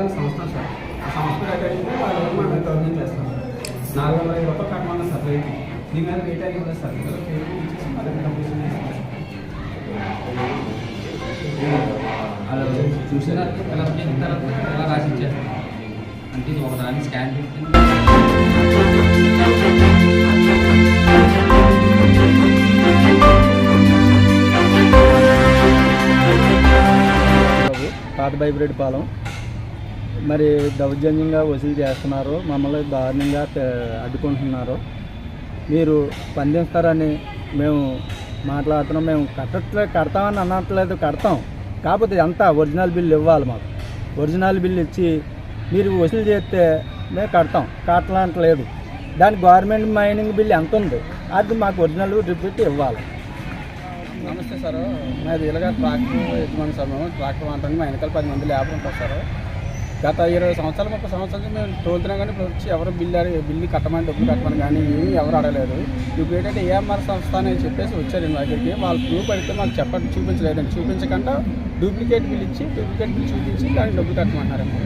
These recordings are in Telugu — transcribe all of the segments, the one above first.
అనే సంస్థ సార్. ఆ సంస్థ అడిగితే వాళ్ళు మేము థౌసండ్ చేస్తాం నాలుగు వందల ఐదు రూపాయలు కట్టమన్నా సార్ రేటు. దీని మీద రేట్ అయ్యి కూడా సార్. ఇందులో పేరు ఇచ్చేసి మళ్ళీ కంప్లీషన్ అలా చూసిన ఎలా చేసిన తర్వాత ఎలా రాసి ఇచ్చారు అంటే ఇది ఒక దాన్ని స్కాన్ చేస్తే బాబు పాత బైబ్రెడ్ పాలెం. మరి దౌర్జన్యంగా వసూలు చేస్తున్నారు మమ్మల్ని దారుణంగా అడ్డుకుంటున్నారు. మీరు స్పందిస్తారని మేము మాట్లాడుతున్నాం. మేము కట్టట్లేదు కడతామని అనట్లేదు కడతాం. కాకపోతే ఎంత ఒరిజినల్ బిల్లు ఇవ్వాలి మాకు. ఒరిజినల్ బిల్లు ఇచ్చి మీరు వసూలు చేస్తే మేము కడతాం. కట్టలేదు దాని గవర్నమెంట్ మైనింగ్ బిల్ ఎంత ఉంది? అది మాకు ఒరిజినల్ రిపీట్ ఇవ్వాలి. నమస్తే సార్. మాది ఇలాగ ట్రాక్టర్ యజమాని సార్ మేము. ట్రాక్టర్ అంటే మా వెనకాల పది మంది లేబర్ ఉంటారు సార్. గత ఇరవై సంవత్సరాలు ముప్పై సంవత్సరాలు మేము తోలుతున్నాం కానీ ఇప్పుడు వచ్చి ఎవరు బిల్లు అడిగి బిల్లు కట్టమని డబ్బులు కట్టమని కానీ ఏమీ ఎవరు అడగలేదు. ఇప్పుడు ఏంటంటే ఏఎంఆర్ సంస్థ అని చెప్పేసి వచ్చారు మా దగ్గరికి. వాళ్ళు ప్రూఫ్ అడిగితే మాకు చెప్పండి చూపించలేదండి. చూపించకుండా డూప్లికేట్ బిల్ ఇచ్చి డూప్లికేట్ బిల్ చూపించి దానికి డబ్బులు కట్టమంటారండి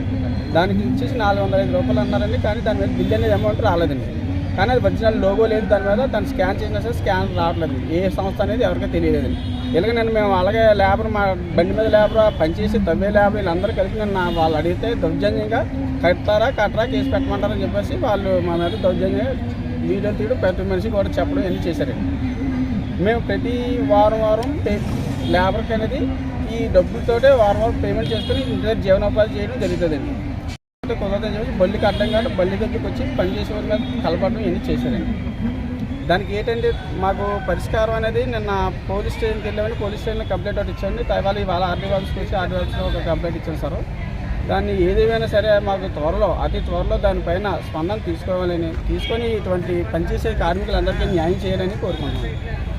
దానికి ఇచ్చేసి నాలుగు వందల ఐదు రూపాయలు అన్నారండి కానీ దాని మీద బిల్ అనేది అమౌంట్ రాలేదండి. కానీ అది ఒరిజినల్ లోగో లేదు దాని మీద దాన్ని స్కాన్ చేసినా సరే స్కాన్ రావట్లేదు. ఏ సంస్థ అనేది ఎవరికీ తెలియలేదు. ఇలాగ నేను మేము అలాగే లేబర్ మా బండి మీద లేబర్ పనిచేసి తవ్వే లేబర్ వీళ్ళందరూ కలిపి నన్ను నా- వాళ్ళు అడిగితే దౌర్జన్యంగా కడతారా కట్టరా కేసు పెట్టమంటారని చెప్పేసి వాళ్ళు మా మీద దౌర్జన్యంగా వీడియో తీయడం ప్రతి మనిషి కూడా చెప్పడం ఇవన్నీ చేశారు. మేము ప్రతి వారం వారం లేబర్కి అనేది ఈ డబ్బులతోటే వారం వారం పేమెంట్ చేసుకుని ఇంటి దగ్గర జీవనోపాధి చేయడం జరుగుతుందండి. కుదరదని చెప్పి బల్లి కట్టడం కానీ బల్లి దగ్గరికి వచ్చి పనిచేసే చేసే కలపడం ఇవన్నీ చేశారండి దానికి ఏంటంటే మాకు పరిష్కారం అనేది నిన్న పోలీస్ స్టేషన్కి వెళ్ళామని పోలీస్ స్టేషన్లో కంప్లైంట్ ఒకటి ఇచ్చాండి తర్వాత ఇవాళ ఆర్డీ ఆఫీస్కి వచ్చి ఆర్డీ ఆఫీస్లో ఒక కంప్లైంట్ ఇచ్చాను సార్. దాన్ని ఏదేమైనా సరే మాకు త్వరలో అతి త్వరలో దానిపైన స్పందన తీసుకోవాలని తీసుకొని ఇటువంటి పనిచేసే కార్మికులందరికీ న్యాయం చేయాలని కోరుకుంటున్నాను